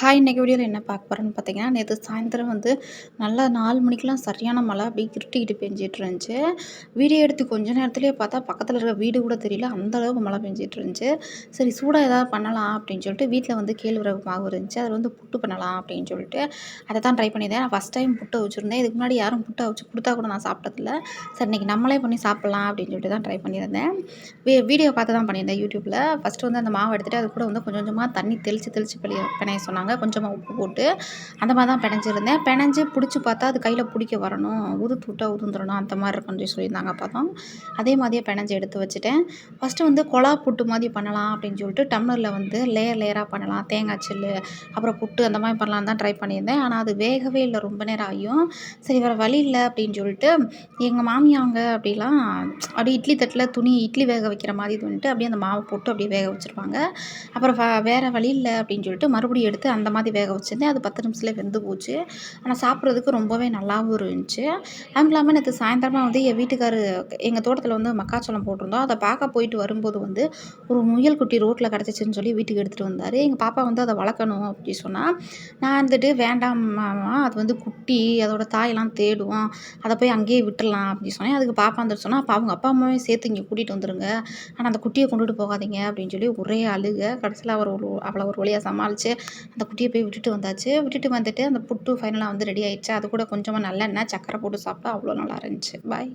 Hi இன்றைக்கி வீடியோவில் என்ன பார்க்க போகிறேன்னு பார்த்தீங்கன்னா நேற்று சாயந்தரம் வந்து நல்லா நாலு மணிக்கெலாம் சரியான மழை அப்படியே திருட்டிக்கிட்டு பெஞ்சிட்டு இருந்துச்சு. வீடியோ எடுத்து கொஞ்ச நேரத்துலேயே பார்த்தா பக்கத்தில் இருக்கிற வீடு கூட தெரியல அந்த அளவுக்கு மழை பெஞ்சிட்டு இருந்துச்சு. சரி சூடாக ஏதாவது பண்ணலாம் அப்படின்னு சொல்லிட்டு வீட்டில் வந்து கேழ்வரகு மாவு இருந்துச்சு. அதில் வந்து புட்டு பண்ணலாம் அப்படின்னு சொல்லிட்டு அதை தான் ட்ரை பண்ணியிருந்தேன். நான் ஃபஸ்ட் டைம் புட்டை வச்சுருந்தேன் இதுக்கு முன்னாடி யாரும் புட்டை வச்சு கொடுத்தா கூட நான் சாப்பிட்டதில்ல. சரி இன்றைக்கி நம்மளே பண்ணி சாப்பிட்லாம் அப்படின்னு சொல்லிட்டு தான் ட்ரை பண்ணியிருந்தேன். வீடியோ பார்த்து தான் பண்ணியிருந்தேன் யூடியூப்பில் ஃபஸ்ட்டு வந்து அந்த மாவு எடுத்துகிட்டு அது கூட வந்து கொஞ்சம் கொஞ்சமாக தண்ணி தெளித்து தெளித்து பிணைய சொன்னாங்க. சொன்னாங்க கொஞ்சமாக உப்பு போட்டு. அந்த மாதிரி தான் பிணைஞ்சிருந்தேன். பிணைஞ்சு பிடிச்சி பார்த்தா அது கையில் பிடிக்க வரணும். உதுத்து விட்டால் உதுந்துடணும் அந்த மாதிரி இருக்குன்னு சொல்லி சொல்லியிருந்தாங்க பார்த்தோம் அதே மாதிரியே பிணைஞ்சு எடுத்து வச்சுட்டேன். ஃபஸ்ட்டு வந்து கொலா புட்டு மாதிரி பண்ணலாம் அப்படின்னு சொல்லிட்டு டம்ளரில் வந்து லேயர் லேயராக பண்ணலாம். தேங்காய் சில்லு அப்புறம் புட்டு அந்த மாதிரி பண்ணலாம் தான் ட்ரை பண்ணியிருந்தேன். ஆனால் அது வேகவே இல்லை. ரொம்ப நேரம் ஆகியும். சரி வேறு வழி இல்லை அப்படின்னு சொல்லிட்டு எங்கள் மாமியாங்க அப்படிலாம் அப்படியே இட்லி தட்டில் துணி இட்லி வேக வைக்கிற மாதிரி வந்துட்டு அப்படியே அந்த மாவை போட்டு அப்படியே வேக வச்சுருப்பாங்க அப்புறம் வேறு வழி இல்லை அப்படின்னு சொல்லிட்டு மறுபடியும் எடுத்து அந்த மாதிரி வேக வச்சுருந்தேன். அது பத்து நிமிஷத்தில் வெந்து போச்சு. ஆனால் சாப்பிட்றதுக்கு ரொம்பவே நல்லாவும் இருந்துச்சு. அதுவும் இல்லாமல் நேற்று சாயந்தரமாக வந்து என் வீட்டுக்கார் எங்கள் தோட்டத்தில் வந்து மக்காச்சோளம் போட்டிருந்தோம். அதை பார்க்க போயிட்டு வரும்போது வந்து ஒரு முயல் குட்டி ரோட்டில் கிடச்சிச்சின்னு சொல்லி வீட்டுக்கு எடுத்துகிட்டு வந்தார். எங்கள் பாப்பா வந்து அதை வளர்க்கணும் அப்படி சொன்னால் நான் வந்துட்டு வேண்டாம் மாமா அது வந்து குட்டி அதோட தாயெல்லாம் தேடும். அதை போய் அங்கேயே விட்டுடலாம். அப்படின்னு சொன்னேன். அதுக்கு பாப்பா வந்துட்டு சொன்னால் அப்போ அவங்க அப்பா அம்மாவே சேர்த்து இங்கே கூட்டிகிட்டு வந்துடுங்க ஆனால் அந்த குட்டியை கொண்டுட்டு போகாதீங்க. அப்படின்னு சொல்லி ஒரே அழுக. கடைசியில் அவர் ஒரு அவளை ஒரு வழியாக சமாளித்து அந்த குட்டியை போய் விட்டுட்டு வந்தாச்சு. விட்டுட்டு வந்துட்டு அந்த புட்டு ஃபைனலாக வந்து ரெடி ஆயிடுச்சு. அது கூட கொஞ்சமாக நல்லெண்ணெய் சக்கரை போட்டு சாப்பிட்டா அவ்வளோ நல்லா இருந்துச்சு. பாய்